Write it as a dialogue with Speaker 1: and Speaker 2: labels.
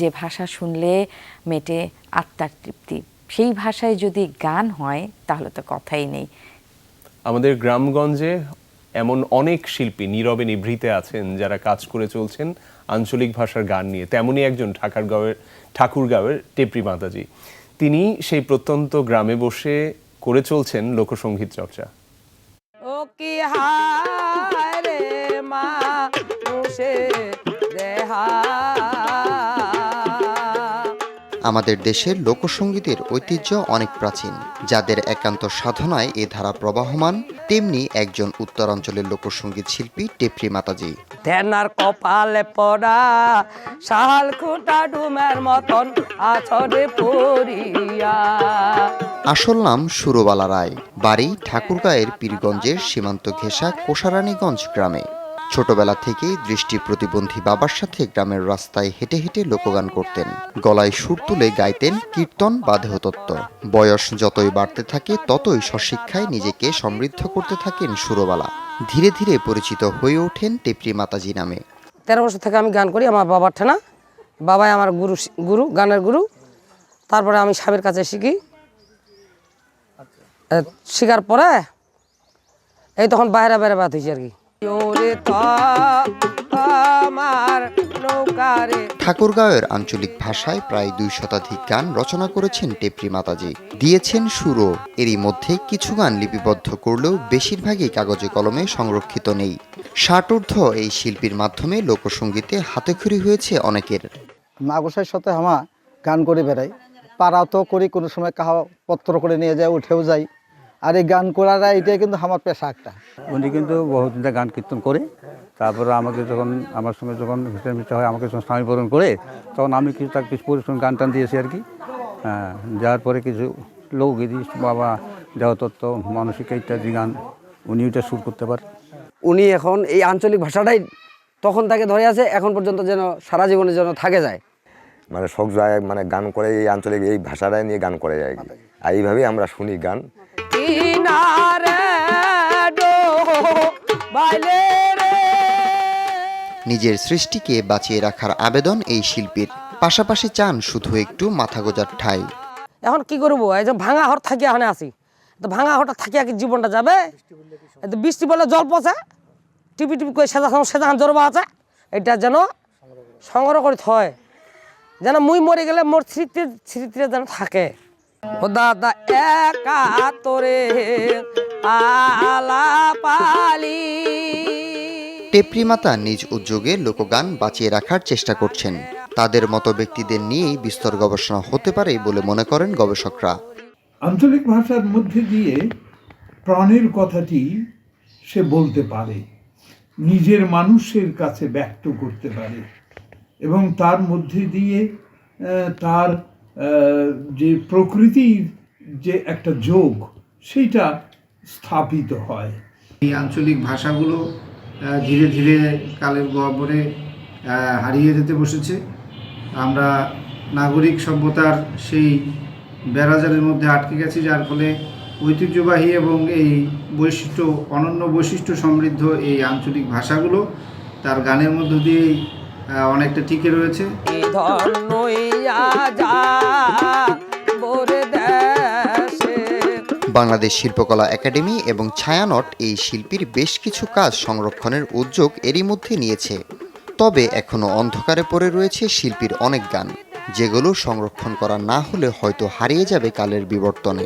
Speaker 1: যে ভাষা শুনলে মেটে আত্মার তৃপ্তি। সেই ভাষায় যদি গান হয় তাহলে তো কথাই নেই।
Speaker 2: আমাদের গ্রামগঞ্জে এমন অনেক শিল্পী নীরবে নিভৃতে আছেন যারা কাজ করে চলছেন আঞ্চলিক ভাষার গান নিয়ে। তেমনই একজন ঠাকুরগাঁওয়ের ঠাকুরগাঁওয়ের টেপরি মাতাজি। তিনি সেই প্রত্যন্ত গ্রামে বসে করে চলছেন লোকসঙ্গীত চর্চা।
Speaker 3: ও কি হায়
Speaker 4: আমাদের দেশের লোকসঙ্গীতের ঐতিহ্য অনেক প্রাচীন। যাদের একান্ত সাধনায় এ ধারা প্রবাহমান তেমনি একজন উত্তরাঞ্চলের লোকসঙ্গীত শিল্পী টেপরি মাতাজি।
Speaker 3: তেনার কপালে পড়া শাল খুঁটা ডুমের মতন আছড়ে পড়িয়া।
Speaker 4: আসল নাম সুরবালা রায় বাড়ি ঠাকুরগাঁয়ের পীরগঞ্জের সীমান্ত ঘেঁষা কোষারানীগঞ্জ গ্রামে। ছোটবেলা থেকেই দৃষ্টি প্রতিবন্ধী বাবার সাথে গ্রামের রাস্তায় হেঁটে হেঁটে লোকগান করতেন। গলায় সুর তুলে গাইতেন কীর্তন বা দেহতত্ত্ব। বয়স যতই বাড়তে থাকে, ততই স্বশিক্ষায় নিজেকে সমৃদ্ধ করতে থাকেন সুরবালা। ধীরে ধীরে পরিচিত হয়ে ওঠেন টেপরি মাতাজি নামে।
Speaker 3: তেরো বছর থেকে আমি গান করি, আমার বাবার ঠেনা। বাবাই আমার গুরু গুরু, গানের গুরু। তারপরে আমি সাহেবের কাছে শিখি। শিখার পরে এই তখন বাইরে বাইরে বাদ হয়েছে আর কি।
Speaker 4: ঠাকুরগাঁওয়ের আঞ্চলিক ভাষায় প্রায় দুই শতাধিক গান রচনা করেছেন টেপরি মাতাজি। দিয়েছেন সুরও। এরই মধ্যে কিছু গান লিপিবদ্ধ করলেও বেশিরভাগই কাগজে কলমে সংরক্ষিত নেই। ষাটোর্ধ এই শিল্পীর মাধ্যমে লোকসঙ্গীতে হাতেখড়ি হয়েছে অনেকের।
Speaker 5: মাগুসার সাথে হামা গান করে বেড়াই। পাড়াও তো করি কোনো সময় কাহা পত্র করে নিয়ে যায় উঠেও যাই। আর এই গান করারা এটাই কিন্তু আমার পেশা একটা।
Speaker 6: উনি কিন্তু বহুদিনটা গান কীর্তন করে তারপরে আমাকে যখন আমার সঙ্গে যখন ভিতরে মিশতে হয় আমাকে যখন স্বামী বরণ করে তখন আমি কিছু তার কিছু পরিশ্রম গান টান দিয়েছি আর কি। হ্যাঁ যাওয়ার পরে কিছু লোকগীতি বাবা দেহতত্ত্ব মানসিক ইত্যাদি গান উনি ওইটা সুর করতে পারে।
Speaker 7: উনি এখন এই আঞ্চলিক ভাষাটাই তখন তাকে ধরে আছে এখন পর্যন্ত যেন সারা জীবনের জন্য থাকে যায়।
Speaker 8: মানে শখ যায় মানে গান করে এই আঞ্চলিক এই ভাষাটাই নিয়ে গান করে যায়। আর এইভাবেই আমরা শুনি গান।
Speaker 4: নিজের সৃষ্টিকে বাঁচিয়ে রাখার আবেদন এই শিল্পীর। পাশাপাশি চান শুধু একটু মাথা গোজার ঠাই।
Speaker 3: এখন কি করব? এই যে ভাঙা হর থাকি এখানে আসি তো ভাঙা হরটা থাকি কি জীবনটা যাবে? বৃষ্টি বলে জল পচে। টিপি টিপি করে সেজা সেজা জরবা আছে। এটা যেন সংগ্রহ করে থয়। যেন মুই মরে গেলে মোর স্মৃতি স্মৃতিতে যেন থাকে। দাদা একা তোরে আলা পালি
Speaker 4: টেপরি মাতা নিজ উদ্যোগে লোকগান বাঁচিয়ে রাখার চেষ্টা করছেন। তাদের মতো ব্যক্তিদের নিয়েই বিস্তর গবেষণা হতে পারে বলে মনে করেন গবেষকরা।
Speaker 9: আঞ্চলিক ভাষার মধ্যে দিয়ে প্রাণের কথাটি সে বলতে পারে নিজের মানুষের কাছে ব্যক্ত করতে পারে এবং তার মধ্যে দিয়ে আহ, তার যে প্রকৃতির যে একটা যোগ, সেইটা স্থাপিত হয়।
Speaker 10: এই আঞ্চলিক ভাষাগুলো ধীরে ধীরে কালের গহ্বরে হারিয়ে যেতে বসেছে। আমরা নাগরিক সভ্যতার সেই বেড়াজারের মধ্যে আটকে গেছি, যার ফলে ঐতিহ্যবাহী এবং এই বৈশিষ্ট্য, অনন্য বৈশিষ্ট্য সমৃদ্ধ এই আঞ্চলিক ভাষাগুলো, তার গানের মধ্য দিয়েই অনেকটা ঠিকই রয়েছে।
Speaker 4: বাংলাদেশ শিল্পকলা একাডেমি এবং ছায়ানট এই শিল্পীর বেশ কিছু কাজ সংরক্ষণের উদ্যোগ এরই মধ্যে নিয়েছে। তবে এখনও অন্ধকারে পড়ে রয়েছে শিল্পীর অনেক গান যেগুলো সংরক্ষণ করা না হলে হয়তো হারিয়ে যাবে কালের বিবর্তনে।